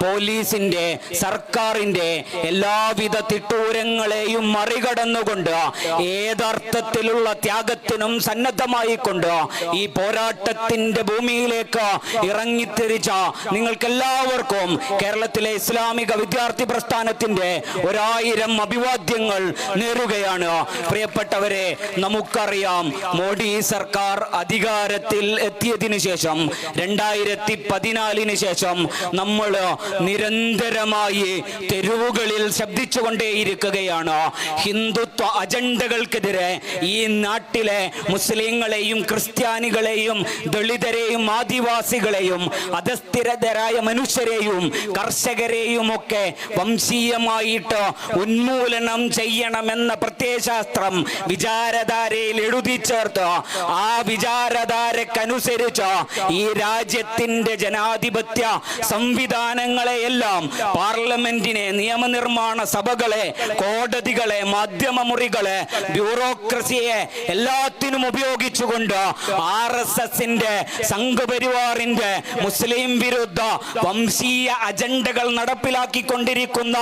പോലീസിന്റെ സർക്കാരിന്റെ എല്ലാവിധ തിട്ടൂരങ്ങളെയും മറികടന്നുകൊണ്ട് ഏതർത്ഥത്തിലുള്ള ത്യാഗത്തിനും സന്നദ്ധമായിക്കൊണ്ട് ഈ പോരാട്ടത്തിന്റെ ഭൂമിയിലേക്ക് ഇറങ്ങിത്തിരിച്ച നിങ്ങൾക്കെല്ലാവർക്കും കേരളത്തിലെ ഇസ്ലാമിക വിദ്യാർത്ഥി പ്രസ്ഥാനത്തിന്റെ ഒരായിരം അഭിവാദ്യങ്ങൾ നേരുകയാണ്. പ്രിയപ്പെട്ടവരെ നമുക്കറിയാം മോഡി സർക്കാർ അധികാരത്തിൽ എത്തിയതിനു ശേഷം രണ്ടായിരത്തി പതിനാലിന് ശേഷം നമ്മൾ നിരന്തരമായി തെരുവുകളിൽ ശബ്ദിച്ചുകൊണ്ടേയിരിക്കുകയാണ്. ഹിന്ദുത്വ അജണ്ടകൾക്കെതിരെ ഈ നാട്ടിലെ മുസ്ലിങ്ങളെയും ക്രിസ്ത്യാനികളെയും ദളിതരെയും ആദിവാസികളെയും അധസ്ഥിരതരായ മനുഷ്യരെയും കർഷകരെയും ഒക്കെ വംശീയമായിട്ട് ഉന്മൂലനം ചെയ്യണമെന്ന പ്രത്യയശാസ്ത്രം വിചാരധാരയിൽ എഴുതി ചേർത്ത് ആ വിചാരധാരക്കനുസരിച്ച് ഈ രാജ്യത്തിന്റെ ജനാധിപത്യ സംവിധാനങ്ങളെയെല്ലാം പാർലമെന്റിനെ നിയമനിർമ്മാണ സഭകളെ കോടതികളെ മാധ്യമ മുറികളെ ബ്യൂറോക്രസിയെ എല്ലാത്തിനും ഉപയോഗിച്ചുകൊണ്ട് ആർ എസ് എസിന്റെ സംഘപരിവാറിന്റെ മുസ്ലിം വിരുദ്ധ വംശീയ അജണ്ടകൾ നടപ്പിലാക്കിക്കൊണ്ടിരിക്കുന്ന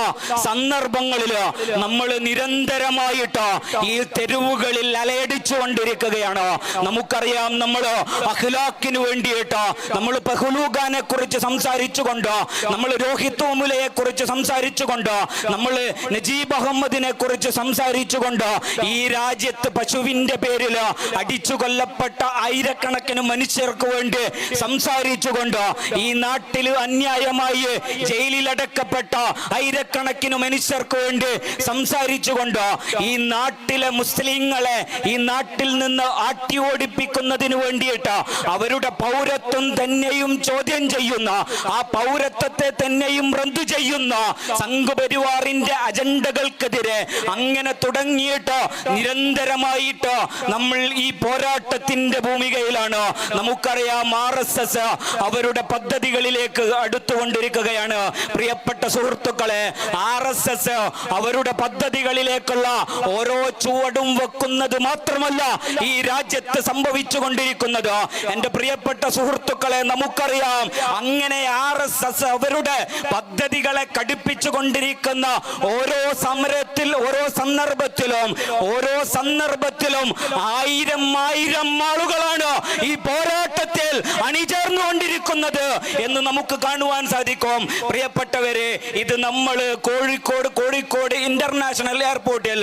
സന്ദർഭങ്ങളിൽ നമ്മൾ നിരന്തരമായിട്ട് ഈ തെരുവുകളിൽ അലയടിച്ചുകൊണ്ടിരിക്കുകയാണ്. നമുക്കറിയാം നമ്മൾ അഖിലാക്കിന് വേണ്ടിയിട്ട് നമ്മൾ ബഹുലൂഖാനെ കുറിച്ച് സംസാരിച്ചുകൊണ്ട് നമ്മൾ രോഹിത് ഓമുലയെ കുറിച്ച് സംസാരിച്ചുകൊണ്ട് നമ്മൾ നജീബ് അഹമ്മദിനെ കുറിച്ച് സംസാരിച്ചുകൊണ്ട് ഈ രാജ്യത്ത് പശുവിന്റെ പേരിൽ അടിച്ചു കൊല്ലപ്പെട്ട ആയിരക്കണക്കിന് മനുഷ്യർക്ക് വേണ്ടി സംസാരിച്ചുകൊണ്ട് ഈ നാട്ടിൽ അന്യായമായി ജയിലിൽ അടക്കപ്പെട്ട ആയിരക്കണക്കിന് മനുഷ്യർക്ക് വേണ്ടി സംസാരിച്ചുകൊണ്ട് ഈ നാട്ടിലെ മുസ്ലിങ്ങളെ ഈ നാട്ടിൽ നിന്ന് ആട്ടി ഓടിപ്പിക്കുന്നതിന് വേണ്ടിയിട്ട് അവരുടെ പൗരത്വം തന്നെയും ചോദ്യം ചെയ്യുന്ന ആ പൗരത്വത്തെ തന്നെയും റദ്ദു ചെയ്യുന്ന സംഘപരിവാറിന്റെ അജണ്ടകൾക്കെതിരെ അങ്ങനെ തുടങ്ങിയിട്ട് നിരന്തരമായിട്ട് നമ്മൾ ഈ പോരാട്ടത്തിന്റെ ഭൂമികയിലാണ്. നമുക്കറിയാം ആർ എസ് എസ് അവരുടെ പദ്ധതികളിലേക്ക് അടുത്തുകൊണ്ടിരിക്കുകയാണ്. പ്രിയപ്പെട്ട സുഹൃത്തുക്കളെ ആർ എസ് എസ് അവരുടെ പദ്ധതികളിലേക്കുള്ള ഓരോ ചുവടും വെക്കുന്നത് മാത്രമല്ല ഈ രാജ്യത്ത് സംഭവിച്ചു കൊണ്ടിരിക്കുന്നത് എന്റെ പ്രിയപ്പെട്ട സുഹൃത്തുക്കളെ നമുക്കറിയാം അങ്ങനെ ആർ എസ് എസ് അവരുടെ പദ്ധതികളെ കടുപ്പിച്ചു കൊണ്ടിരിക്കുന്ന ഓരോ സമരത്തിൽ ഓരോ സന്ദർഭത്തിലും ഓരോ സന്ദർഭത്തിലും ആയിരം ആയിരം ആളുകളാണ് ഈ പോരാട്ടത്തിൽ അണിചേർന്നുകൊണ്ടിരിക്കുന്നത് എന്ന് നമുക്ക് കാണുവാൻ സാധിക്കും. പ്രിയപ്പെട്ടവരെ ഇത് നമ്മൾ കോഴിക്കോട് കോഴിക്കോട് ഇന്റർനാഷണൽ എയർപോർട്ടിൽ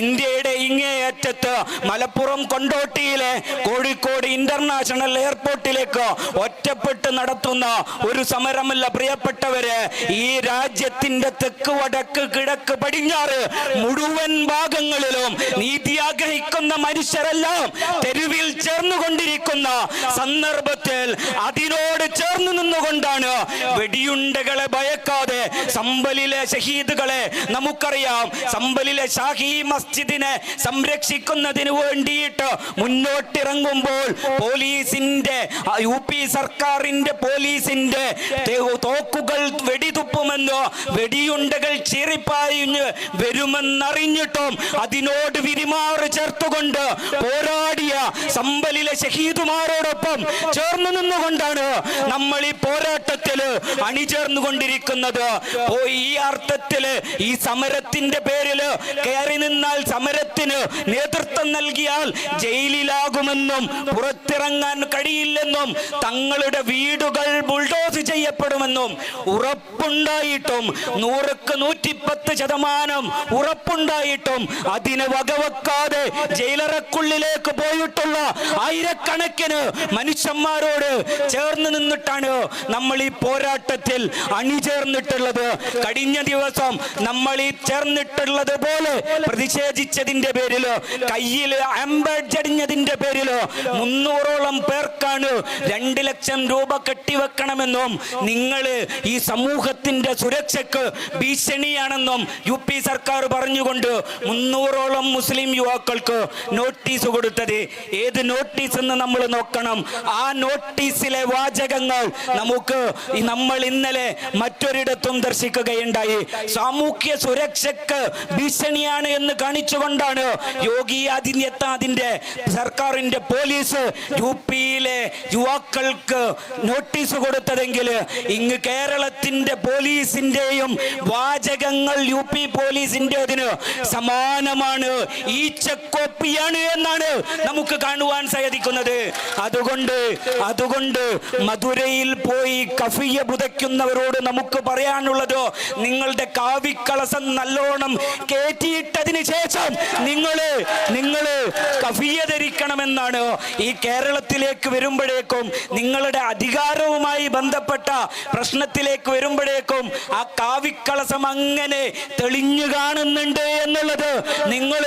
ഇന്ത്യയുടെ ഇങ്ങേയറ്റത്ത് മലപ്പുറം കൊണ്ടോട്ടിയിലെ കോഴിക്കോട് ഇന്റർനാഷണൽ എയർപോർട്ടിലേക്ക് ഒറ്റപ്പെട്ട് നടത്തുന്ന ഒരു സമരമല്ല പ്രിയപ്പെട്ടവര് ഈ രാജ്യത്തിന്റെ തെക്ക് വടക്ക് കിഴക്ക് പടിഞ്ഞാറ് മുഴുവൻ ഭാഗങ്ങളിലും നീതി ആഗ്രഹിക്കുന്ന മനുഷ്യരെല്ലാം തെരുവിൽ ചേർന്നുകൊണ്ടിരിക്കുന്ന സന്ദർഭത്തിൽ അതിനോട് ചേർന്ന് നിന്നുകൊണ്ടാണ് വെടിയുണ്ടകളെ ഭയക്കാതെ സമ്പലിലെ ഷഹീദുകളെ നമുക്കറിയാം. സമ്പലിലെ ഷാഹി മസ്ജിദിനെ സംരക്ഷിക്കുന്നതിന് വേണ്ടിയിട്ട് മുന്നോട്ടിറങ്ങുമ്പോൾ പോലീസിന്റെ യു പി സർക്കാരിന്റെ പോലീസിന്റെ തേ- തോക്കുകൾ വെടിതുപ്പുമെന്ന് വെടിയുണ്ടകൾ ചീറിപ്പായിഞ്ഞ് വരുമെന്നറിഞ്ഞിട്ടും അതിനോട് വിരിമാറ് ചേർത്തുകൊണ്ട് പോരാടിയ സമ്പലിലെ ഷഹീദുമാരോടൊപ്പം ചേർന്നു നിന്നുകൊണ്ടാണ് നമ്മൾ ഈ പോരാട്ടത്തിൽ അണിചേർന്നുകൊണ്ടിരിക്കുന്നത്. ഈ അർത്ഥത്തിൽ ഈ സമരത്തിന്റെ പേരിൽ കയറി നിന്നാൽ സമരത്തിന് നേതൃത്വം നൽകിയാൽ ജയിലിലാകുമെന്നും പുറത്തിറങ്ങാൻ കഴിയില്ലെന്നും തങ്ങളുടെ വീടുകൾ ബുൾഡോസ് ചെയ്യപ്പെടുമെന്നും ഉറപ്പുണ്ടായിട്ടും നൂറുക്ക് നൂറ്റിപ്പത്ത് ശതമാനം ഉറപ്പുണ്ടായിട്ടും അതിന് വകവെക്കാതെ ജയിലറക്കുള്ളിലേക്ക് പോയിട്ടുള്ള ആയിരക്കണക്കിന് മനുഷ്യന്മാരോട് ചേർന്ന് നിന്നിട്ടാണ് നമ്മൾ ഈ പോരാട്ടത്തിൽ അണിചേർന്നിട്ടുള്ളത്. കഴിഞ്ഞ ദിവസം നമ്മൾ ഈ ചേർന്നിട്ടുള്ളത് പോലെ പ്രതിഷേധിച്ചതിന്റെ പേരിൽ കയ്യിൽ അമ്പടിഞ്ഞതിന്റെ പേരിൽ മുന്നൂറോളം പേർക്കാണ് രണ്ട് ലക്ഷം രൂപ കെട്ടിവെക്കണമെന്നും നിങ്ങൾ ഈ സമൂഹത്തിന്റെ സുരക്ഷയ്ക്ക് ഭീഷണിയാണെന്നും യു പി സർക്കാർ പറഞ്ഞുകൊണ്ട് മുന്നൂറോളം മുസ്ലിം യുവാക്കൾക്ക് നോട്ടീസ് കൊടുത്തത്. ഏത് നോട്ടീസ് എന്ന് നമ്മൾ നോക്കണം? ആ നോട്ടീസിലെ വാചകങ്ങൾ നമുക്ക് നമ്മൾ ഇന്നലെ മറ്റൊരിടത്തും ദർശിക്കുകയുണ്ടായി. സാമൂഹ്യ സുരക്ഷയ്ക്ക് ഭീഷണിയാണ് എന്ന് കാണിച്ചുകൊണ്ടാണ് യോഗി ആദിത്യനാഥിന്റെ സർക്കാരിന്റെ പോലീസ് യു പിയിലെ യുവാക്കൾക്ക് നോട്ടീസ് കൊടുത്തതെങ്കിൽ ഇങ്ങ് കേരളത്തിന്റെ പോലീസിന്റെയും വാചകങ്ങൾ യു പി പോലീസിന്റേതിന് സമാനമാണ്. ഈ ചെക്കോപ്പിയാണ് എന്നാണ് നമുക്ക് കാണുവാൻ സാധിക്കുന്നത്. അതുകൊണ്ട് അതുകൊണ്ട് മധുരയിൽ പോയി കഫിയ പുതയ്ക്കുന്നവരോട് നമുക്ക് പറയാനുള്ളതോ നിങ്ങളുടെ കാവിക്കളസം നല്ലോണം കേറ്റിയിട്ടതിന് ശേഷം നിങ്ങൾ നിങ്ങൾ കഫിയ ധരിക്കണമെന്നാണ്. ഈ കേരളത്തിലേക്ക് വരുമ്പോഴേക്കും നിങ്ങളുടെ അധികാരവുമായി ബന്ധപ്പെട്ട പ്രശ്നത്തിലേക്ക് വരുമ്പോഴേക്കും ആ കാവിക്കളസം അങ്ങനെ തെളിഞ്ഞു കാണുന്നുണ്ട് എന്നുള്ളത് നിങ്ങൾ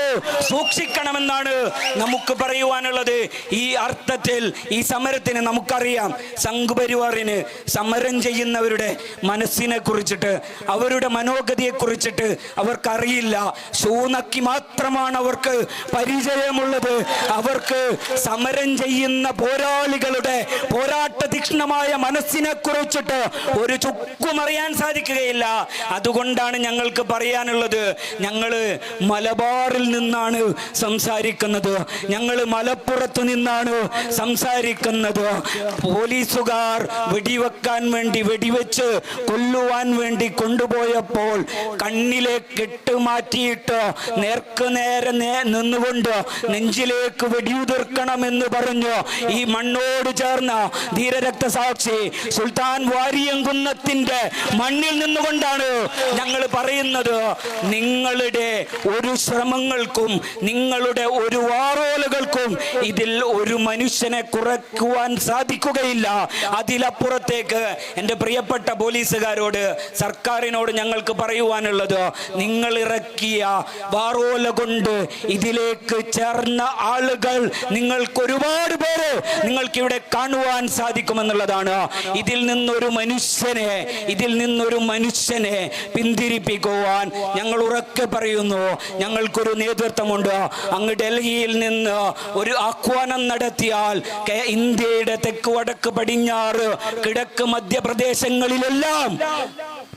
സൂക്ഷിക്കണമെന്നാണ് നമുക്ക് പറയുവാനുള്ളത്. ഈ അർത്ഥത്തിൽ ഈ സമരത്തിന് നമുക്കറിയാം. സംഘപരിവാറിന് സമരം ചെയ്യുന്നവരുടെ മനസ്സിനെ കുറിച്ചിട്ട് അവരുടെ മനോഗതിയെ കുറിച്ചിട്ട് അവർക്കറിയില്ല. സൂനക്കി മാത്രമാണ് അവർക്ക് പരിചയമുള്ളത്. അവർക്ക് സമരം ചെയ്യുന്ന പോരാളികളുടെ പോരാട്ട തീക്ഷ്ണമായ മനസ്സിനെ കുറിച്ചിട്ട് ഒരു ചുക്കും അറിയാൻ സാധിക്കുകയില്ല. അതുകൊണ്ടാണ് ഞങ്ങൾക്ക് പറയാനുള്ളത് ഞങ്ങൾ മലബാറിൽ നിന്നാണ് സംസാരിക്കുന്നത്. ഞങ്ങൾ മലപ്പുറത്ത് നിന്നാണ് സംസാരിക്കുന്നത്. പോലീസുകാർ വെടിവെക്കാൻ വേണ്ടി വെടിവെച്ച് കൊല്ലുവാൻ വേണ്ടി കൊണ്ടുപോയപ്പോൾ കണ്ണിലെ കെട്ട് മാറ്റിയിട്ട് നേർക്ക് നേരെ നിന്നുകൊണ്ട് നെഞ്ചിലേക്ക് വെടിയുതിർക്കണമെന്ന് പറഞ്ഞു. ഈ മണ്ണോട് ചേർന്ന ധീരരക്തസാക്ഷി സുൽത്താൻ വാരിയങ്കുന്നത്തിന്റെ മണ്ണിൽ നിന്നുകൊണ്ടാണ് ഞങ്ങൾ പറയുന്നത്. നിങ്ങളുടെ ഒരു ശ്രമങ്ങൾക്കും നിങ്ങളുടെ ഒരു വാറോലുകൾക്കും ഇതിൽ ഒരു മനുഷ്യനെ കുറയ്ക്കുവാൻ സാധിക്കുകയില്ല. അതിലപ്പുറത്തേക്ക് എന്റെ പ്രിയപ്പെട്ട പോലീസുകാരോട് സർക്കാരിനോട് ഞങ്ങൾക്ക് പറയുവാനുള്ളത് നിങ്ങൾ ഇറക്കിയ വാറോല കൊണ്ട് ഇതിലേക്ക് ചേർന്ന ആളുകൾ നിങ്ങൾക്ക് ഒരുപാട് പേര് നിങ്ങൾക്ക് ഇവിടെ കാണുവാൻ സാധിക്കുമെന്നുള്ളതാണ്. ഇതിൽ നിന്നൊരു മനുഷ്യനെ ഇതിൽ നിന്നൊരു മനുഷ്യനെ പിന്തിരിപ്പിക്കുവാൻ ഞങ്ങൾ ഉറക്കെ പറയുന്നു. ഞങ്ങൾക്കൊരു നേതൃത്വമുണ്ട്. അങ്ങ് ഡൽഹിയിൽ നിന്ന് ഒരു ആഹ്വാനം നടത്തിയാൽ ഇന്ത്യയുടെ തെക്ക് വടക്ക് പടിഞ്ഞാറ് കിഴക്ക് മധ്യപ്രദേശങ്ങളിലെല്ലാം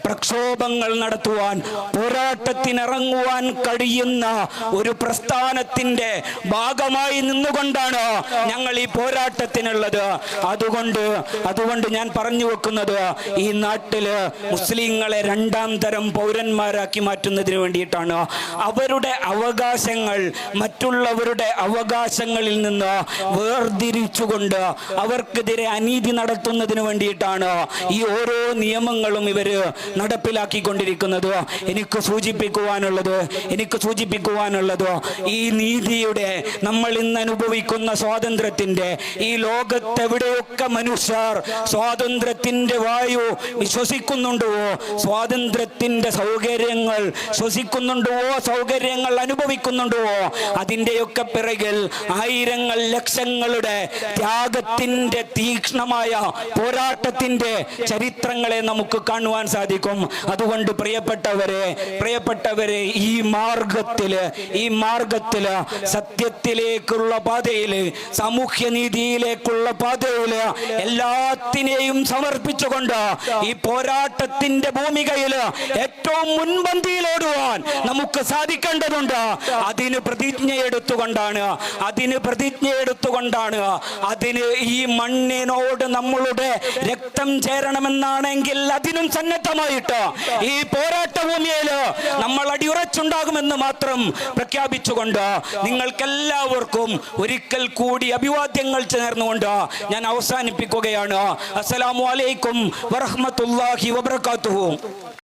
പ്രക്ഷോഭങ്ങൾ നടത്തുവാൻ പോരാട്ടത്തിനിറങ്ങുവാൻ കഴിയുന്ന ഒരു പ്രസ്ഥാനത്തിന്റെ ഭാഗമായി നിന്നുകൊണ്ടാണ് ഞങ്ങൾ ഈ പോരാട്ടത്തിനുള്ളത്. അതുകൊണ്ട് അതുകൊണ്ട് ഞാൻ പറഞ്ഞു വെക്കുന്നത് ഈ നാട്ടിൽ മുസ്ലിങ്ങളെ രണ്ടാം തരം പൗരന്മാരാക്കി മാറ്റുന്നതിന് വേണ്ടിയിട്ടാണ്. അവരുടെ അവകാശങ്ങൾ മറ്റുള്ളവരുടെ അവകാശങ്ങളിൽ നിന്ന് വേർതിരിച്ചുകൊണ്ട് അവർക്കെതിരെ അനീതി നടത്തുന്നതിന് വേണ്ടിയിട്ടാണ് ഈ ഓരോ നിയമങ്ങളും ഇവർ നടപ്പിലാക്കിക്കൊണ്ടിരിക്കുന്നത് എനിക്ക് സൂചിപ്പിക്കുവാനുള്ളത് എനിക്ക് സൂചിപ്പിക്കുവാനുള്ളതോ ഈ നീതിയുടെ നമ്മൾ ഇന്ന് അനുഭവിക്കുന്ന സ്വാതന്ത്ര്യത്തിന്റെ ഈ ലോകത്തെവിടെയൊക്കെ മനുഷ്യർ സ്വാതന്ത്ര്യത്തിന്റെ വായു വിശ്വസിക്കുന്നുണ്ടോ സ്വാതന്ത്ര്യത്തിന്റെ സൗകര്യങ്ങൾ ശ്വസിക്കുന്നുണ്ടോ സൗകര്യങ്ങൾ അനുഭവിക്കുന്നുണ്ടോ അതിന്റെയൊക്കെ പിറകിൽ ആയിരങ്ങൾ ലക്ഷങ്ങളുടെ ത്യാഗത്തിന്റെ തീക്ഷ്ണമായ പോരാട്ടത്തിന്റെ ചരിത്രങ്ങളെ നമുക്ക് കാണുവാൻ സാധിക്കും. അതുകൊണ്ട് പ്രിയപ്പെട്ടവരെ പ്രിയപ്പെട്ടവരെ ഈ മാർഗത്തിൽ ഈ മാർഗത്തിൽ സത്യത്തിലേക്കുള്ള പാതയിൽ സാമൂഹ്യ നീതിയിലേക്കുള്ള പാതയിൽ എല്ലാത്തിനെയും സമർപ്പിച്ചുകൊണ്ട് ഈ പോരാട്ടത്തിന്റെ ഭൂമികയിൽ ഏറ്റവും മുൻപന്തിയിലോടുവാൻ നമുക്ക് സാധിക്കേണ്ടതുണ്ട്. അതിന് പ്രതിജ്ഞ എടുത്തുകൊണ്ടാണ് അതിന് പ്രതിജ്ഞ എടുത്തുകൊണ്ടാണ് അതിന് ഈ മണ്ണിനോട് നമ്മളുടെ രക്തം ചേരണമെന്നാണെങ്കിൽ അതിനും സന്നദ്ധമായിട്ട് ഈ പോരാട്ട ഭൂമിയിൽ നമ്മൾ അടിയുറച്ചുണ്ടാകുമെന്ന് മാത്രം പ്രഖ്യാപിച്ചുകൊണ്ട് നിങ്ങൾക്കെല്ലാവർക്കും ഒരിക്കൽ കൂടി അഭിവാദ്യങ്ങൾ ചേർന്നുകൊണ്ട് ഞാൻ അവസാനിപ്പിക്കുകയാണ്. അസ്സലാമു അലൈക്കും വറഹ്മത്തുള്ളാഹി വബറകാതുഹു.